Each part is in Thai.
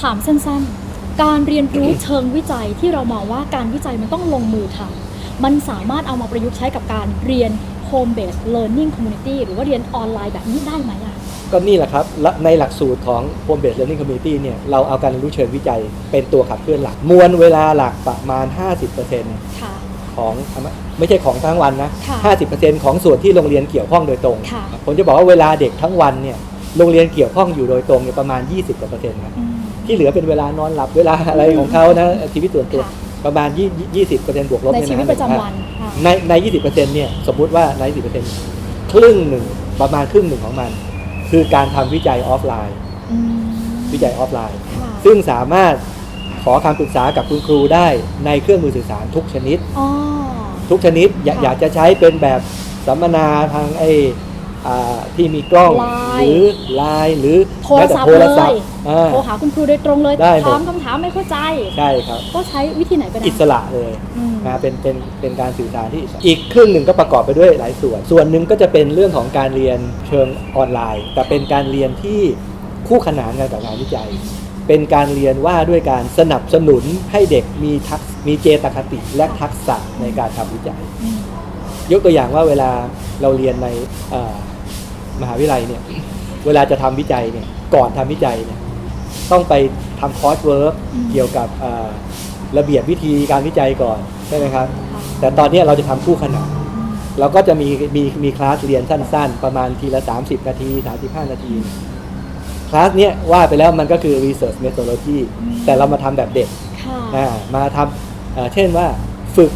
ถามสั้นๆ การเรียนรู้เชิงวิจัยที่เรามองว่าการวิจัยมันต้องลงมือทำมันสามารถเอามาประยุกต์ใช้กับการเรียน home based learning community หรือว่าเรียนออนไลน์แบบนี้ได้ไหมอะก็นี่แหละครับและในหลักสูตรของ Home Based Learning Community เนี่ยเราเอาการเรียนรู้เชิงวิจัยเป็นตัวขับเคลื่อนหลัก มวลเวลาหลักประมาณ 50%ค่ะของไม่ใช่ของทั้งวันนะค่ะ50%ของส่วนที่โรงเรียนเกี่ยวข้องโดยตรงค่ะผมจะบอกว่าเวลาเด็กทั้งวันเนี่ย โรงเรียนเกี่ยวข้องอยู่โดยตรงเนี่ยประมาณ 20กว่าเปอร์เซ็นต์ครับอืมที่เหลือเป็นเวลานอนหลับเวลาอะไรของเขานะชีวิตส่วนตัวค่ะประมาณ20 20เปอร์เซ็นต์บวกลบในเนี่ยชีวิตนะประจำวันค่ะในใน 20เปอร์เซ็นต์เนี่ยสมมุติว่าใน 20เปอร์เซ็นต์ครึ่งหนึ่งประมาณครึ่งหนึ่งของมัน คือการทำวิจัยออฟไลน์อืมวิจัยออฟไลน์ค่ะซึ่งสามารถขอคำปรึกษากับคุณครูได้ในเครื่องมือสื่อสารทุกชนิดอ๋อทุกชนิดอยากค่ะอยากจะใช้เป็นแบบสัมมนาทางไอ้อ่า ที่มีกล้องไลน์หรือไลน์หรือโทรแม้แต่ศัพท์โทเลรศัพยท์อ่าโทรหาคุณครูโดยตรงเลยได้หมดถามคำถามไม่เข้าใจใช่ครับก็ใช้วิธีไหนก็ได้อิสระเลยอืมนะเป็นเป็นเป็นการสื่อสารที่อิสระอีกครึ่งหนึ่งก็ประกอบไปด้วยหลายส่วน ส่วนหนึ่งก็จะเป็นเรื่องของการเรียนเชิงออนไลน์ แต่เป็นการเรียนที่คู่ขนานกันกับงานวิจัย เป็นการเรียนว่าด้วยการสนับสนุนให้เด็กมีทักษมีเจตคติและทักษะในการทำวิจัยอืมยกตัวอย่างว่าเวลาเราเรียนในเอ่อ มหาวิทยาลัยเนี่ยเวลาจะทำวิจัยเนี่ยก่อนทำวิจัยเนี่ยต้องไปทำคอร์สเวิร์กเกี่ยวกับเอ่อระเบียบวิธีการวิจัยก่อนใช่ไหมครับค่ะแต่ตอนเนี้ยเราจะทำคู่ขนานอืมเราก็จะมีมีมีคลาสเรียนสั้น ๆ ประมาณทีละ 30 นาที 35 นาที คลาสเนี้ยว่าไปแล้วมันก็คือ research methodology แต่เรามาทำแบบเด็กค่ะอ่ามาทำเอ่อเช่นว่าฝึก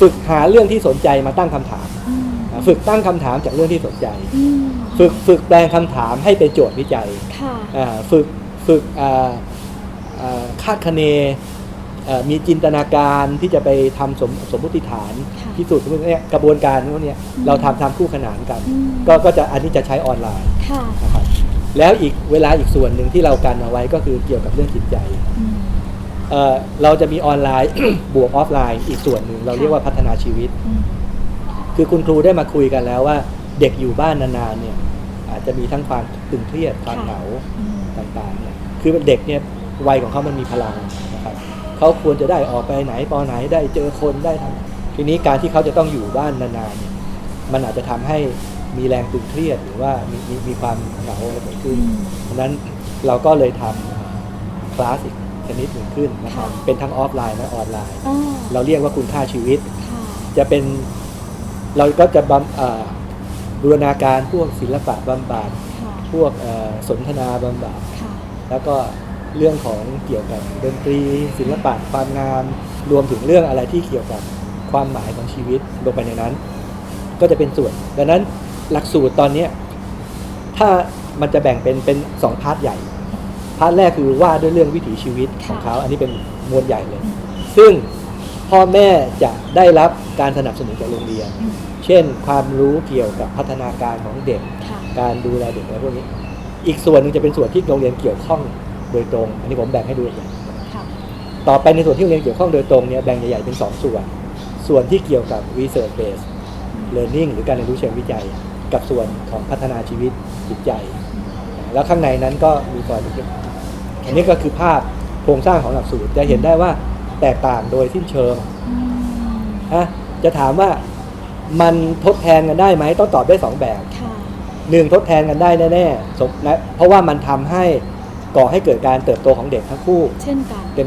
ฝึกหาเรื่องที่สนใจมาตั้งคำถามอืมอ่า ฝึกตั้งคำถามจากเรื่องที่สนใจอืมฝึกฝึกแปลงคำถามให้เป็นโจทย์วิจัยค่ะอ่าฝึกฝึกอ่าอ่าคาดคะเนเอ่อมีจินตนาการที่จะไปทำสมสมมติฐานค่ะพิสูจน์สมมติเนี่ยกระบวนการพวกเนี้ยอืมเราทำทำคู่ขนานกันอืมก็ก็จะอันนี้จะใช้ออนไลน์ค่ะนะครับแล้วอีกเวลาอีกส่วนหนึ่งที่เรากันเอาไว้ก็คือเกี่ยวกับเรื่องจิตใจอืมเอ่อเราจะมีออนไลน์บวกออฟไลน์อีกส่วนหนึ่งเราเรียกว่าพัฒนาชีวิตอืม คือคุณครูได้มาคุยกันแล้วว่า เด็กอยู่บ้านนานๆเนี่ยอาจจะมีทั้งความตึงเครียดความค่ะเหงาอืมต่างๆเนี่ยคือเด็กเนี่ยวัยของเขามันมีพลังนะครับเขาควรจะได้ออกไปไหนปอไหนได้เจอคนได้ทำทีนี้การที่เขาจะต้องอยู่บ้านนานๆเนี่ยมันอาจจะทำให้มีแรงตึงเครียดหรือว่ามีมีมีความเหงาอะไรเกิดขึ้นอืมเพราะฉะนั้นเราก็เลยทำคลาสอีกชนิดหนึ่งขึ้นนะครับค่ะเป็นทั้งออฟไลน์และออนไลน์อ่าเราเรียกว่าคุณค่าชีวิตค่ะจะเป็น เราก็จะบำเอ่อบูรณาการพวกศิลปะบำบัดค่ะพวกเอ่อสนทนาบำบัดค่ะแล้วก็เรื่องของเกี่ยวกับดนตรี ศิลปะความงาม รวมถึงเรื่องอะไรที่เกี่ยวกับความหมายของชีวิตลงไปในนั้น ก็จะเป็นส่วนดังนั้นหลักสูตรตอนเนี้ยถ้ามันจะแบ่งเป็นเป็นสองพาร์ทใหญ่พาร์ทแรกคือว่าด้วยเรื่องวิถีชีวิตของเขาอันนี้เป็นมวลใหญ่เลยอืมซึ่ง พ่อแม่จะได้รับการสนับสนุนจากโรงเรียนอืมเช่น ความรู้เกี่ยวกับพัฒนาการของเด็ก ค่ะ การดูแลเด็กอะไรพวกนี้ อีกส่วนหนึ่งจะเป็นส่วนที่โรงเรียนเกี่ยวข้องโดยตรง อันนี้ผมแบ่งให้ดูอย่าง ค่ะ ต่อไปในส่วนที่โรงเรียนเกี่ยวข้องโดยตรงเนี่ยแบ่งใหญ่ๆเป็นสองส่วน ส่วนที่เกี่ยวกับ research based learning หรือการเรียนรู้เชิงวิจัย กับส่วนของพัฒนาชีวิตจิตใจ แล้วข้างในนั้นก็มีก่อนอีกอันนี้ก็คือภาพโครงสร้างของหลักสูตรจะเห็นได้ว่า แตกต่างโดยสิ้นเชิงอืมนะจะถามว่ามันทดแทนกันได้ไหมต้องตอบได้สองแบบค่ะหนึ่งทดแทนกันได้แน่ๆสมนะเพราะว่ามันทำให้ก่อให้เกิดการเติบโตของเด็กทั้งคู่ เช่นกันเป็น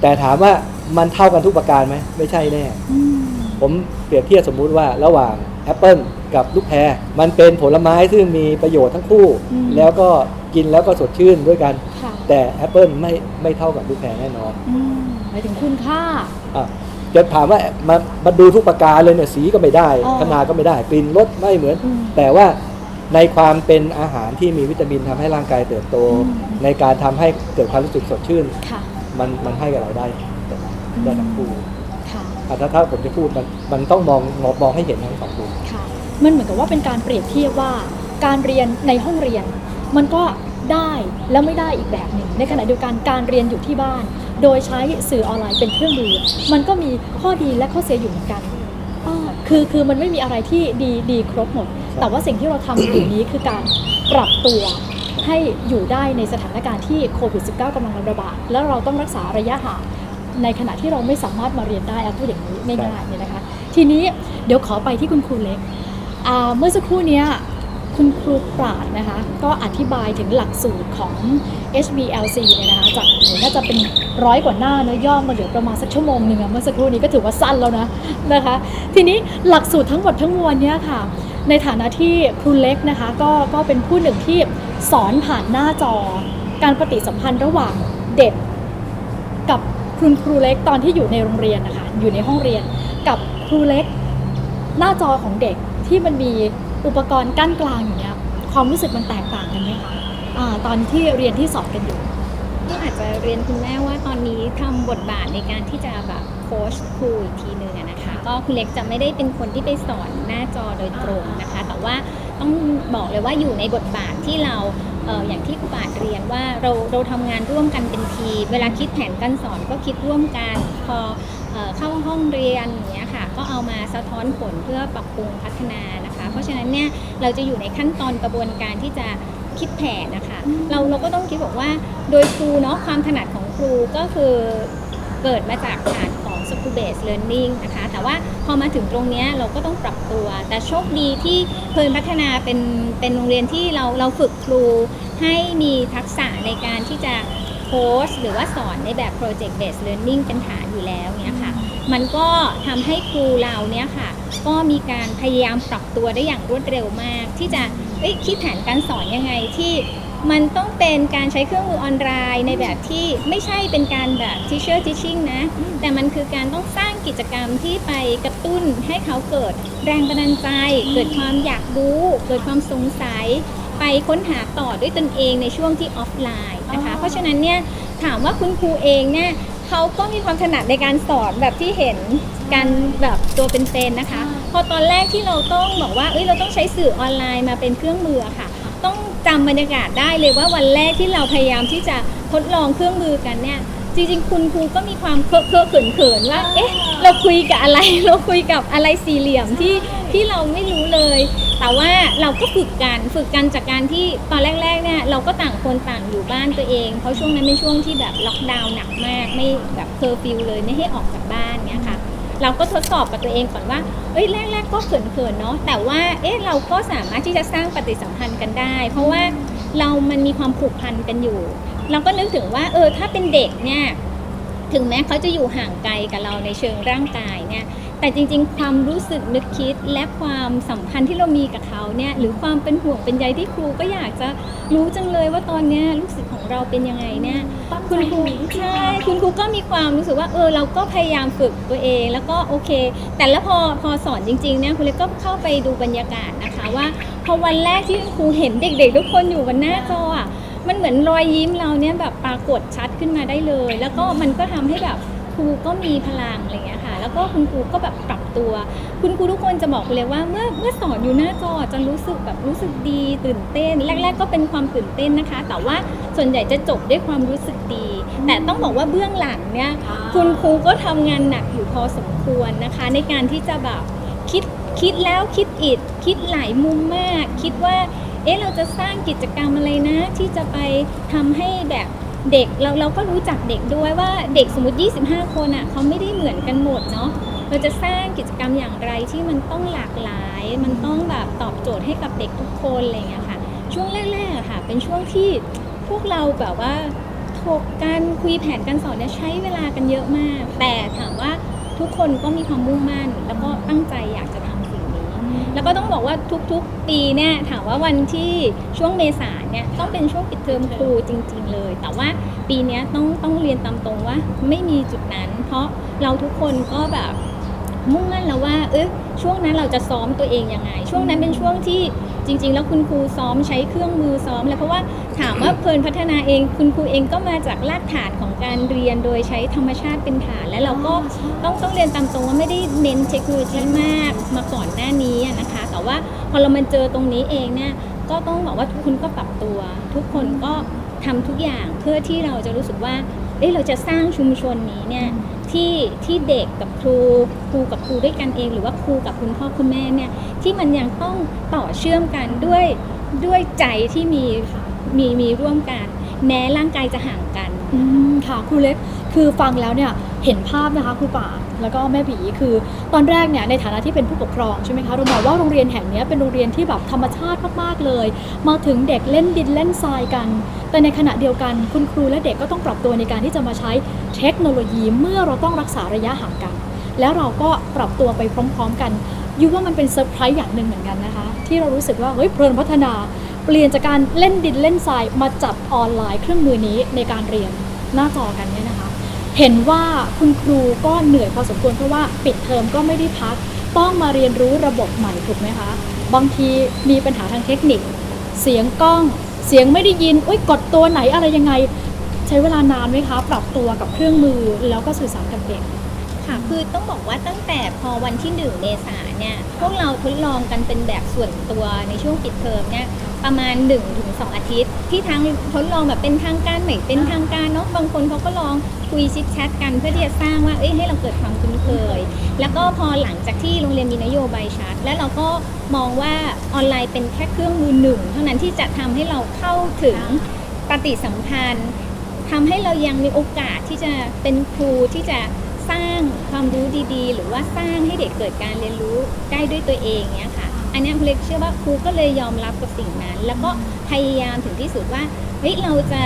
แต่ถามว่ามันเท่ากันทุกประการไหมไม่ใช่แน่อืมผมเปรียบเทียบสมมุติว่าระหว่างแอปเปิลกับลูกแพรมันเป็นผลไม้ซึ่งมีประโยชน์ทั้งคู่ แล้วก็กินแล้วก็สดชื่นด้วยกันค่ะแต่แอปเปิลไม่ไม่เท่ากับลูกแพรแน่นอนอืม หมายถึงคุณค่า อะจะถามว่ามามาดูทุกประการเลยเนี่ยสีก็ไม่ได้อ๋อขนาดก็ไม่ได้กลิ่นรสไม่เหมือน อืมแต่ว่าในความเป็นอาหารที่มีวิตามินทำให้ร่างกายเติบโต อืม ในการทำให้เกิดความรู้สึกสดชื่น ค่ะ มันมันให้กับเราได้ได้ทั้งคู่ค่ะ อะถ้าถ้าผมจะพูดมันมันต้องมองมองมองให้เห็นทั้งสองมุม ค่ะ มันเหมือนกับว่าเป็นการเปรียบเทียบว่า การเรียนในห้องเรียน มันก็ได้แล้วไม่ได้อีกแบบหนึ่งในขณะเดียวกันการเรียนอยู่ที่บ้าน โดยใช้สื่อออนไลน์เป็นเครื่องมือ มันก็มีข้อดีและข้อเสียอยู่เหมือนกันอ่าคือคือมันไม่มีอะไรที่ดีดีครบหมด แต่ว่าสิ่งที่เราทำอยู่นี้คือการปรับตัวให้อยู่ได้ในสถานการณ์ที่โควิด -19 กำลังระบาด แล้วเราต้องรักษาระยะห่างในขณะที่เราไม่สามารถมาเรียนได้เอาพูดอย่างนี้ง่ายๆเนี่ยนะคะ ทีนี้เดี๋ยวขอไปที่คุณครูเล็กอ่าเมื่อสักครู่เนี้ย คุณครูปราดนะคะ ก็อธิบายถึงหลักสูตรของ HBLC เนี่ยนะคะจากหน่าจะเป็นร้อยกว่าหน้าเนื้อย่อมาเหลือประมาณสักชั่วโมงหนึ่งเมื่อสักครู่นี้ก็ถือว่าสั้นแล้วนะนะคะ ทีนี้หลักสูตรทั้งหมดทั้งมวลเนี้ยค่ะ ในฐานะที่ครูเล็กนะคะ ก็ก็เป็นผู้หนึ่งที่สอนผ่านหน้าจอ การปฏิสัมพันธ์ระหว่างเด็ก กับคุณครูเล็กตอนที่อยู่ในโรงเรียนนะคะอยู่ในห้องเรียน กับครูเล็กหน้าจอของเด็กที่มันมี อุปกรณ์กั้นกลางอย่างเงี้ยความรู้สึกมันแตกต่างกันไหมคะอ่าตอนที่เรียนที่สอนกันอยู่ ก็อาจจะเรียนคุณแม่ว่าตอนนี้ทำบทบาทในการที่จะแบบโค้ชครูอีกทีหนึ่งอะนะคะ ก็คุณเล็กจะไม่ได้เป็นคนที่ไปสอนหน้าจอโดยตรงนะคะ แต่ว่าต้องบอกเลยว่าอยู่ในบทบาทที่เราเอ่ออย่างที่ครูปาดเรียนว่าเราเราทำงานร่วมกันเป็นทีมเวลาคิดแผนการสอนก็คิดร่วมกัน พอเอ่อเข้าห้องเรียนอย่างเงี้ยค่ะ ก็เอามาสะท้อนผลเพื่อปรับปรุงพัฒนานะคะ เพราะฉะนั้นเนี่ยเราจะอยู่ในขั้นตอนกระบวนการที่จะคิดแผนนะคะอืมเราเราก็ต้องคิดบอกว่าโดยครูเนาะความถนัดของครูก็คือเกิดมาจากฐานของ school based learning นะคะ แต่ว่าพอมาถึงตรงเนี้ยเราก็ต้องปรับตัว แต่โชคดีที่เพลินพัฒนาเป็นเป็นโรงเรียนที่เราเราฝึกครูให้มีทักษะในการที่จะโค้ชหรือว่าสอนในแบบ project based learning เป็นฐานอยู่แล้วเนี่ยค่ะ มันก็ทำให้ครูเราเนี่ยค่ะ ก็มีการพยายามปรับตัวได้อย่างรวดเร็วมาก ที่จะคิดแผนการสอนยังไงที่มันต้องเป็นการใช้เครื่องมือออนไลน์ในแบบที่ไม่ใช่เป็นการแบบ teacher teaching นะ แต่มันคือการต้องสร้างกิจกรรมที่ไปกระตุ้นให้เขาเกิดแรงบันดาลใจ เกิดความอยากรู้ เกิดความสงสัย ไปค้นหาต่อด้วยตนเองในช่วงที่ออฟไลน์นะคะ เพราะฉะนั้นเนี่ยถามว่าคุณครูเองเนี่ย เขาก็มีความถนัดในการสอนแบบที่เห็นกันแบบตัวเป็นๆนะคะ พอตอนแรกที่เราต้องบอกว่าเอ้ยเราต้องใช้สื่อออนไลน์มาเป็นเครื่องมืออะค่ะ ต้องจำบรรยากาศได้เลยว่าวันแรกที่เราพยายามที่จะทดลองเครื่องมือกันเนี่ยจริงๆ คุณครูก็มีความเคอะเคอะเขินเขินๆว่า เอ๊ะ เราคุยกับอะไร เราคุยกับอะไรสี่เหลี่ยมที่ที่เราไม่รู้เลย แต่ว่าเราก็ฝึกกันฝึกกันจากการที่ตอนแรกๆเนี่ยเราก็ต่างคนต่างอยู่บ้านตัวเอง เพราะช่วงนั้นเป็นช่วงที่แบบล็อกดาวน์หนักมากไม่แบบเคอร์ฟิวเลยไม่ให้ออกจากบ้านเนี่ยค่ะเราก็ทดสอบกับตัวเองก่อนว่าเอ้ยแรกๆก็เขินๆเนาะแต่ว่าเอ๊ะเราก็สามารถที่จะสร้างปฏิสัมพันธ์กันได้ เพราะว่าเรามันมีความผูกพันกันอยู่ เราก็นึกถึงว่าเออถ้าเป็นเด็กเนี่ยถึงแม้เขาจะอยู่ห่างไกลกับเราในเชิงร่างกายเนี่ย แต่จริงๆ ความรู้สึกนึกคิดและความสัมพันธ์ที่เรามีกับเขาเนี่ยหรือความเป็นห่วงเป็นใยที่ครูก็อยากจะรู้จังเลยว่าตอนเนี้ยลูกศิษย์ของเราเป็นยังไงเนี่ยคุณครูใช่คุณครูก็มีความรู้สึกว่าเออเราก็พยายามฝึกตัวเอง แล้วก็โอเค แต่แล้วพอพอสอนจริงๆเนี่ยคุณเล็กก็เข้าไปดูบรรยากาศนะคะว่า พอวันแรกที่ครูเห็นเด็ก ๆ ทุกคนอยู่บนหน้าจออะมันเหมือนรอยยิ้มเราเนี่ยแบบปรากฏชัดขึ้นมาได้เลย แล้วก็มันก็ทำให้แบบครูก็มีพลังอะไรอย่างเงี้ยค่ะ แล้วก็คุณครูก็แบบปรับตัว คุณครูทุกคนจะบอกคุณเลยว่าเมื่อเมื่อสอนอยู่หน้าจอจะรู้สึกแบบรู้สึกดีตื่นเต้น แรก ๆ ก็เป็นความตื่นเต้นนะคะ แต่ว่าส่วนใหญ่จะจบด้วยความรู้สึกดี แต่ต้องบอกว่าเบื้องหลังเนี่ยคุณครูก็ทำงานหนักอยู่พอสมควรนะคะ ในการที่จะแบบคิดคิดแล้วคิดอีกคิดหลายมุมมาก คิดว่าเอ๊ะเราจะสร้างกิจกรรมอะไรนะ ที่จะไปทำให้แบบ เด็กเราเราก็รู้จักเด็กด้วยว่าเด็กสมมติ 25 คนอะเขาไม่ได้เหมือนกันหมดเนาะเราจะสร้างกิจกรรมอย่างไรที่มันต้องหลากหลาย มันต้องแบบตอบโจทย์ให้กับเด็กทุกคนอะไรอย่างเงี้ยค่ะ ช่วงแรกๆค่ะ เป็นช่วงที่พวกเราแบบว่าถกกันคุยแผนการสอนเนี่ยใช้เวลากันเยอะมาก แต่ถามว่าทุกคนก็มีความมุ่งมั่น แล้วก็ตั้งใจอยากจะ แล้วก็ต้องบอกว่าทุกๆ ปีเนี่ยถามว่าวันที่ช่วงเมษาเนี่ยต้องเป็นช่วงปิดเทอมครูจริง ๆ เลย แต่ว่าปีนี้ต้องต้องเรียนตามตรงว่าไม่มีจุดนั้น เพราะเราทุกคนก็แบบมุ่งมั่นแล้วว่าเออช่วงนั้นเราจะซ้อมตัวเองยังไง ช่วงนั้นเป็นช่วงที่ จริง ๆ แล้วคุณครูซ้อมใช้เครื่องมือซ้อมแล้วเพราะว่าถามว่าเพลินพัฒนาเอง คุณครูเองก็มาจากรากฐานของการเรียนโดยใช้ธรรมชาติเป็นฐาน และเราก็ต้องต้องเรียนตามตรงว่าไม่ได้เน้นเทคโนโลยีมากมาก่อนหน้านี้อะนะคะ แต่ว่าพอเรามาเจอตรงนี้เองเนี่ยก็ต้องบอกว่าทุกคนก็ปรับตัว ทุกคนก็ทำทุกอย่างเพื่อที่เราจะรู้สึกว่าเอ้เราจะสร้างชุมชนนี้เนี่ย ที่ที่เด็กกับครูครูกับครูด้วยกันเอง หรือว่าครูกับคุณพ่อคุณแม่เนี่ยที่มันยังต้องต่อเชื่อมกันด้วยด้วยใจที่มีมีมีร่วมกัน แม้ร่างกายจะห่างกัน อืมค่ะครูเล็กคือฟังแล้วเนี่ยเห็นภาพนะคะครูป่า แล้วก็แม่บีคือตอนแรกเนี่ยในฐานะที่เป็นผู้ปกครองใช่ไหมคะเรามองว่าโรงเรียนแห่งนี้เป็นโรงเรียนที่แบบธรรมชาติมากๆเลย มาถึงเด็กเล่นดินเล่นทรายกัน แต่ในขณะเดียวกันคุณครูและเด็กก็ต้องปรับตัวในการที่จะมาใช้เทคโนโลยีเมื่อเราต้องรักษาระยะห่างกัน แล้วเราก็ปรับตัวไปพร้อม ๆ กันยูว่ามันเป็นเซอร์ไพรส์อย่างหนึ่งเหมือนกันนะคะ ที่เรารู้สึกว่าเฮ้ยเพลินพัฒนา เปลี่ยนจากการเล่นดินเล่นทรายมาจับออนไลน์เครื่องมือนี้ในการเรียนหน้าจอกันเนี่ยนะ เห็นว่าคุณครูก็เหนื่อยพอสมควรเพราะว่าปิดเทอมก็ไม่ได้พัก ต้องมาเรียนรู้ระบบใหม่ถูกไหมคะ บางทีมีปัญหาทางเทคนิค เสียงกล้อง เสียงไม่ได้ยินอุ้ยกดตัวไหนอะไรยังไง ใช้เวลานานไหมคะ ปรับตัวกับเครื่องมือแล้วก็สื่อสารกับเด็กค่ะคือต้องบอกว่าตั้งแต่พอวันที่หนึ่งเมษาเนี่ยพวกเราทดลองกันเป็นแบบส่วนตัวในช่วงปิดเทอมเนี่ย ประมาณ 1-2 อาทิตย์ ที่ทั้งทดลองแบบเป็นทางการไม่เป็นทางการเนาะบางคนเขาก็ลองคุยชิดแชทกันเพื่อที่จะสร้างว่าเอ้ยให้เราเกิดความคุ้นเคย แล้วก็พอหลังจากที่โรงเรียนมีนโยบายชัด และเราก็มองว่าออนไลน์เป็นแค่เครื่องมือหนึ่ง เท่านั้นที่จะทำให้เราเข้าถึงปฏิสัมพันธ์ทำให้เรายังมีโอกาสที่จะเป็นครูที่จะสร้างความรู้ดีๆ หรือว่าสร้างให้เด็กเกิดการเรียนรู้ได้ด้วยตัวเองเนี่ยค่ะ อันนี้ครูเล็กเชื่อว่าครูก็เลยยอมรับกับสิ่งนั้น แล้วก็พยายามถึงที่สุดว่าเฮ้ยเราจะ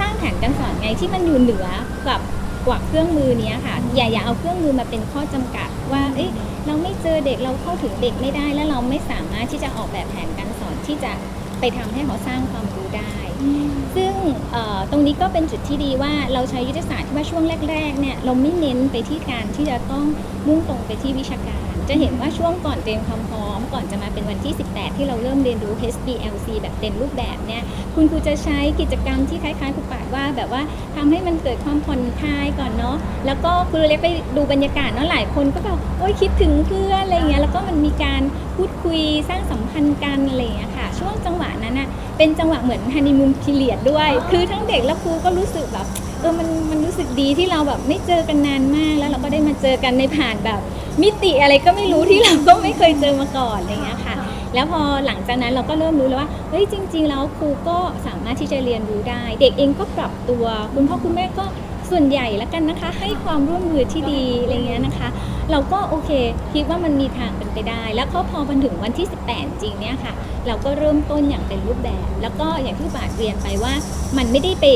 สร้างแผนการสอนไงที่มันอยู่เหนือกับกว่าเครื่องมือเนี้ยค่ะ อย่าอย่าเอาเครื่องมือมาเป็นข้อจำกัด ว่าเอ้ยเราไม่เจอเด็กเราเข้าถึงเด็กไม่ได้ และเราไม่สามารถที่จะออกแบบแผนการสอนที่จะ ไปทำให้เขาสร้างความรู้ได้ ซึ่งเอ่อตรงนี้ก็เป็นจุดที่ดีว่าเราใช้ยุทธศาสตร์ที่ว่าช่วงแรกๆเนี่ยเราไม่เน้นไปที่การที่จะต้องมุ่งตรงไปที่วิชาการ จะเห็นว่าช่วงก่อนเตรียมความพร้อม ก่อนจะมาเป็นวันที่ 18 ที่เราเริ่มเรียนรู้ HPLC แบบเต็มรูปแบบเนี่ยคุณครูจะใช้กิจกรรมที่คล้ายๆครูปาดว่าแบบว่าทำให้มันเกิดความผ่อนคลายก่อนเนาะแล้วก็ครูเล็กไปดูบรรยากาศเนาะหลายคนก็แบบโอ๊ยคิดถึงเพื่อนอะไรเงี้ยแล้วก็มันมีการพูดคุยสร้างสัมพันธ์กันอะไรเงี้ยค่ะช่วงจังหวะ น่ะเป็นจังหวะเหมือนฮันนีมูนพิเลียดด้วย คือทั้งเด็กและครูก็รู้สึกแบบเออมันมันรู้สึกดีที่เราแบบไม่เจอกันนานมากแล้วเราก็ได้มาเจอกันในผ่านแบบ มิติอะไรก็ไม่รู้ที่เราก็ไม่เคยเจอมาก่อนอะไรเงี้ยค่ะ แล้วพอหลังจากนั้นเราก็เริ่มรู้แล้วว่าเฮ้ยจริง ๆ แล้วครูก็สามารถที่จะเรียนรู้ได้ เด็กเองก็ปรับตัว คุณพ่อคุณแม่ก็ ส่วนใหญ่แล้วกันนะคะ ให้ความร่วมมือที่ดีอะไรเงี้ยนะคะ เราก็โอเคคิดว่ามันมีทางเป็นไปได้ แล้วก็พอมันถึงวันที่ 18 จริงเนี่ยค่ะ เราก็เริ่มต้นอย่างเป็นรูปแบบ แล้วก็อย่างที่บาทเรียนไปว่ามันไม่ได้ไป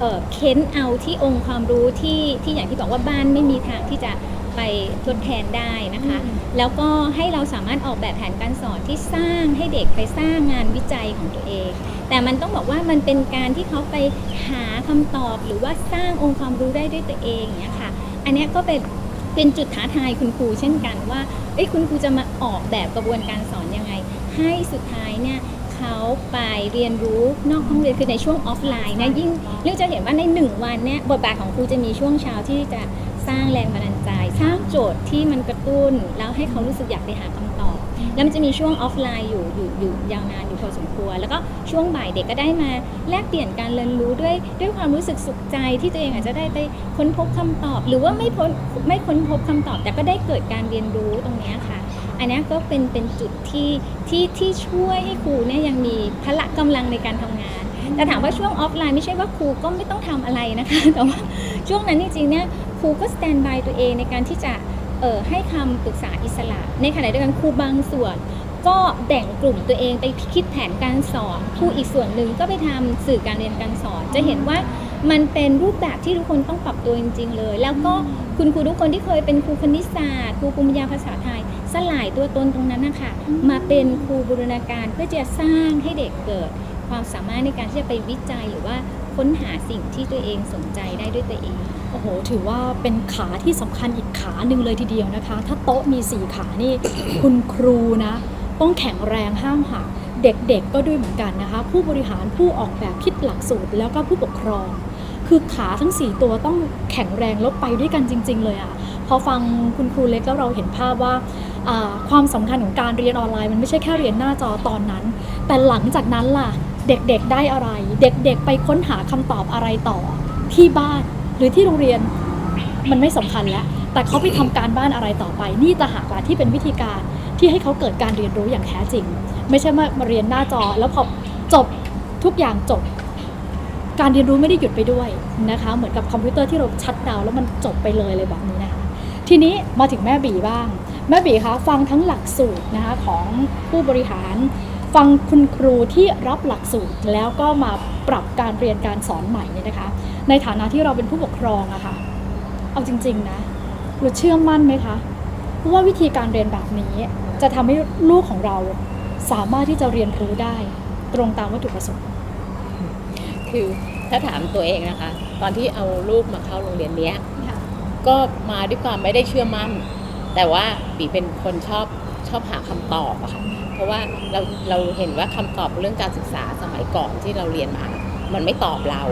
เออเค้นเอาที่องค์ความรู้ที่ที่อย่างที่บอกว่าบ้านไม่มีทางที่จะ ไปทดแทนได้นะคะอืมแล้วก็ให้เราสามารถออกแบบแผนการสอนที่สร้างให้เด็กไปสร้างงานวิจัยของตัวเอง แต่มันต้องบอกว่ามันเป็นการที่เขาไปหาคำตอบ หรือว่าสร้างองค์ความรู้ได้ด้วยตัวเองอย่างเนี้ยค่ะ อันเนี้ยก็เป็นเป็นจุดท้าทายคุณครูเช่นกันว่าเอ้ยคุณครูจะมาออกแบบกระบวนการสอนยังไง ให้สุดท้ายเนี่ยเขาไปเรียนรู้นอกห้องเรียนคือในช่วงออฟไลน์นะยิ่งเรื่องจะเห็นว่าในหนึ่งวันเนี่ยบทบาทของครูจะมีช่วงเช้าที่จะสร้างแรงบันดาลใจ สร้างโจทย์ที่มันกระตุ้น แล้วให้เขารู้สึกอยากไปหาคำตอบ แล้วมันจะมีช่วงออฟไลน์อยู่อยู่อยู่ยาวนานอยู่พอสมควร แล้วก็ช่วงบ่ายเด็กก็ได้มาแลกเปลี่ยนการเรียนรู้ด้วยด้วยความรู้สึกสุขใจที่ตัวเองอาจจะได้ไปค้นพบคำตอบ หรือว่าไม่พ้นไม่ค้นพบคำตอบ แต่ก็ได้เกิดการเรียนรู้ตรงนี้ค่ะ อันนี้ก็เป็นเป็นจุดที่ที่ที่ช่วยให้ครูเนี่ยยังมีพละกำลังในการทำงานแต่ถามว่าช่วงออฟไลน์ไม่ใช่ว่าครูก็ไม่ต้องทำอะไรนะคะ แต่ว่าช่วงนั้นจริงๆเนี่ย ครูก็สแตนบายตัวเองในการที่จะเออให้คำปรึกษาอิสระ ในขณะเดียวกันครูบางส่วน ก็แบ่งกลุ่มตัวเองไปคิดแผนการสอนครูอีกส่วนหนึ่งก็ไปทำสื่อการเรียนการสอน จะเห็นว่ามันเป็นรูปแบบที่ทุกคนต้องปรับตัวจริง ๆ เลย แล้วก็คุณครูทุกคนที่เคยเป็นครูคณิตศาสตร์ครูภูมิปัญญาภาษาไทย สลายตัวตนตรงนั้นนะคะมาเป็นครูบูรณาการเพื่อจะสร้างให้เด็กเกิด ความสามารถในการที่จะไปวิจัยหรือว่า ค้นหาสิ่งที่ตัวเองสนใจได้ด้วยตัวเอง โอ้โห ถือว่าเป็นขาที่สำคัญอีกขาหนึ่งเลยทีเดียวนะคะ ถ้าโต๊ะมีสี่ขานี่ คุณครูนะ ต้องแข็งแรงห้ามหัก เด็กๆก็ด้วยเหมือนกันนะคะ ผู้บริหารผู้ออกแบบคิดหลักสูตร แล้วก็ผู้ปกครอง คือขาทั้ง 4 ตัวต้องแข็งแรงแล้วไปด้วยกันจริง ๆ เลยอะ่ะพอฟังคุณครูเล็กแล้วเราเห็นภาพว่าอ่าความสำคัญของการเรียนออนไลน์มันไม่ใช่แค่เรียนหน้าจอตอนนั้น แต่หลังจากนั้นล่ะ เด็กๆได้อะไร เด็กๆไปค้นหาคำตอบอะไรต่อที่บ้านหรือที่โรงเรียนมันไม่สำคัญแล้ว แต่เขาไปทำการบ้านอะไรต่อไป นี่ต่างหากล่ะที่เป็นวิธีการที่ให้เขาเกิดการเรียนรู้อย่างแท้จริง ไม่ใช่มามาเรียนหน้าจอ แล้วพอจบทุกอย่างจบ การเรียนรู้ไม่ได้หยุดไปด้วยนะคะ เหมือนกับคอมพิวเตอร์ที่เราชัดดาวแล้วมันจบไปเลยเลยแบบนี้นะคะทีนี้มาถึงแม่บีบ้าง แม่บีคะฟังทั้งหลักสูตรนะคะของผู้บริหาร ฟังคุณครูที่รับหลักสูตรแล้วก็มาปรับการเรียนการสอนใหม่เนี่ยนะคะ ในฐานะที่เราเป็นผู้ปกครองอะค่ะ เอาจริง ๆ นะเราเชื่อมั่นไหมคะว่าวิธีการเรียนแบบนี้ จะทำให้ลูกของเราสามารถที่จะเรียนรู้ได้ตรงตามวัตถุประสงค์ คือถ้าถามตัวเองนะคะ ตอนที่เอาลูกมาเข้าโรงเรียนเนี้ยก็มาด้วยความไม่ได้เชื่อมั่น แต่ว่าปีเป็นคนชอบชอบหาคำตอบอะค่ะ เพราะว่าเราเราเห็นว่าคำตอบเรื่องการศึกษาสมัยก่อนที่เราเรียนมา มันไม่ตอบเรา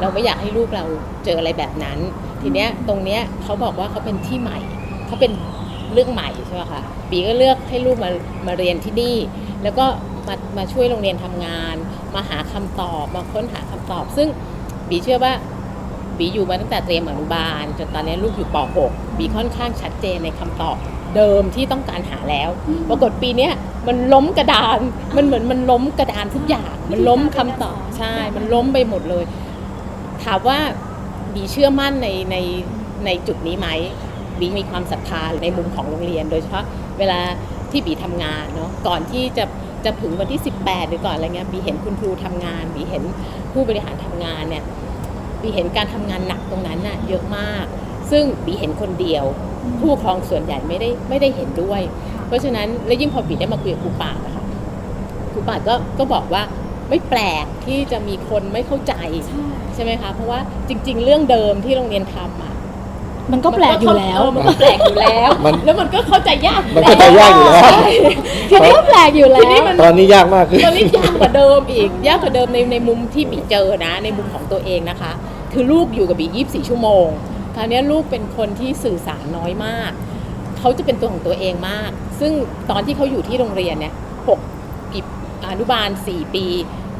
เราไม่อยากให้ลูกเราเจออะไรแบบนั้น ทีเนี้ยตรงเนี้ยเขาบอกว่าเขาเป็นที่ใหม่เขาเป็นเรื่องใหม่ใช่ไหมคะปีก็เลือกให้ลูกมามาเรียนที่นี่ แล้วก็มามาช่วยโรงเรียนทำงาน มาหาคำตอบมาค้นหาคำตอบ ซึ่งบีเชื่อว่าบีอยู่มาตั้งแต่เตรียมอนุบาลจนตอนนี้ลูกอยู่ป .6 บีค่อนข้างชัดเจนในคำตอบเดิมที่ต้องการหาแล้ว ปรากฏปีเนี้ย มันล้มกระดาน มันเหมือนมันล้มกระดานทุกอย่าง มันล้มคำตอบใช่ มันล้มไปหมดเลย ถามว่าบีเชื่อมั่นในในในจุดนี้ไหมบีมีความศรัทธาในมุมของโรงเรียน โดยเฉพาะเวลาที่บีทำงานเนาะก่อนที่จะจะถึงวันที่ 18 หรือก่อนอะไรเงี้ยบีเห็นคุณครูทำงานบีเห็นผู้บริหารทำงานเนี่ยบีเห็นการทำงานหนักตรงนั้นน่ะเยอะมาก ซึ่งบีเห็นคนเดียว ผู้ปกครองส่วนใหญ่ไม่ได้ไม่ได้เห็นด้วย เพราะฉะนั้นแล้วยิ่งพอบีได้มาคุยกับครูป่าดอะค่ะครูป่าดก็ก็บอกว่าไม่แปลกที่จะมีคนไม่เข้าใจใช่ไหมคะเพราะว่าจริง ๆ เรื่องเดิมที่โรงเรียนทำอะมันก็แปลกอยู่แล้วเมันก็แปลกอยู่แล้วมันแล้วมันก็เข้าใจยากอมันเข้าใจยากอยู่แล้วใช่ทีนี้ก็แปลกอยู่แล้ทีวนี้มันตอนนี้ยากมากขึ้นตอนนี้ยากกว่าเดิมอีก ยากกว่าเดิมในในมุมที่บีเจอนะ ในมุมของตัวเองนะคะ คือลูกอยู่กับบี24 ชั่วโมงคราวนี้ลูกเป็นคนที่สื่อสารน้อยมาก เขาจะเป็นตัวของตัวเองมาก ซึ่งตอนที่เขาอยู่ที่โรงเรียนเนี่ยหกอีกอนุบาล 4 ปี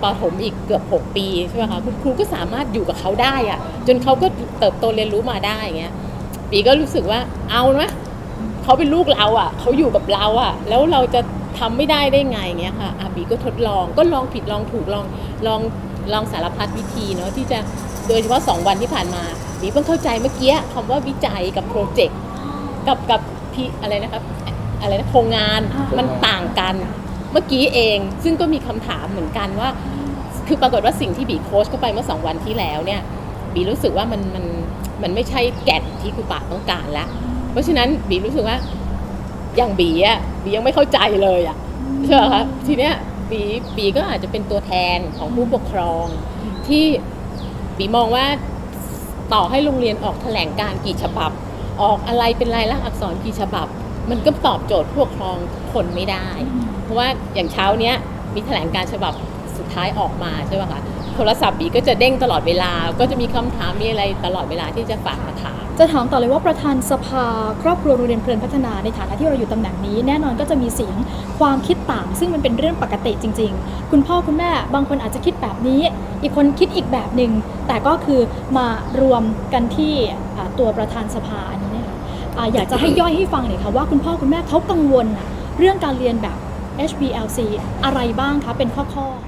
ปฐมอีกเกือบ 6 ปีใช่ไหมคะคุณครูก็สามารถอยู่กับเขาได้อะจนเขาก็เติบโตเรียนรู้มาได้อย่างเงี้ยบีก็รู้สึกว่าเอาไหมเขาเป็นลูกเราอะเขาอยู่กับเราอะ แล้วเราจะทำไม่ได้ได้ไงเงี้ยค่ะอาบีก็ทดลองก็ลองผิดลองถูกลองลองลองสารพัดวิธีเนาะที่จะโดยเฉพาะ 2 วันที่ผ่านมาบีเพิ่งเข้าใจเมื่อกี้คำว่าวิจัยกับโปรเจกต์กับกับ พี่อะไรนะครับอะไรนะโครงงานอ่ามัมันต่างกัน เมื่อกี้เองซึ่งก็มีคำถามเหมือนกันว่า คือปรากฏว่าสิ่งที่บีโค้ชเข้าไปเมื่อสองวันที่แล้วเนี่ย บีรู้สึกว่ามันมันมันไม่ใช่แก่นที่ครูป่าต้องการแล้ว เพราะฉะนั้นบีรู้สึกว่าอย่างบีอะบียังไม่เข้าใจเลยอะใช่ไหมคะทีเนี้ยบีบีก็อาจจะเป็นตัวแทนของผู้ปกครอง ที่บีมองว่าต่อให้โรงเรียนออกแถลงการณ์กี่ฉบับ ออกอะไรเป็นลายลักษณ์อักษรกี่ฉบับ มันก็ตอบโจทย์ผู้ปกครองคนไม่ได้ เพราะว่าอย่างเช้าเนี้ยมีแถลงการฉบับสุดท้ายออกมาใช่ไหมคะโทรศัพท์บีก็จะเด้งตลอดเวลา ก็จะมีคำถามมีอะไรตลอดเวลาที่จะฝากมาถาม จะถามต่อเลยว่าประธานสภาครอบครัวโรงเรียนเพลินพัฒนาในฐานะที่เราอยู่ตำแหน่งนี้ แน่นอนก็จะมีเสียงความคิดต่าง ซึ่งมันเป็นเรื่องปกติจริง ๆ คุณพ่อคุณแม่บางคนอาจจะคิดแบบนี้ อีกคนคิดอีกแบบหนึ่งแต่ก็คือมารวมกันที่ตัวประธานสภาอัน อยากจะให้ย่อยให้ฟังหน่อยค่ะว่าคุณพ่อคุณแม่เขากังวลเรื่องการเรียนแบบ HBLC อะไรบ้างคะเป็นข้อๆ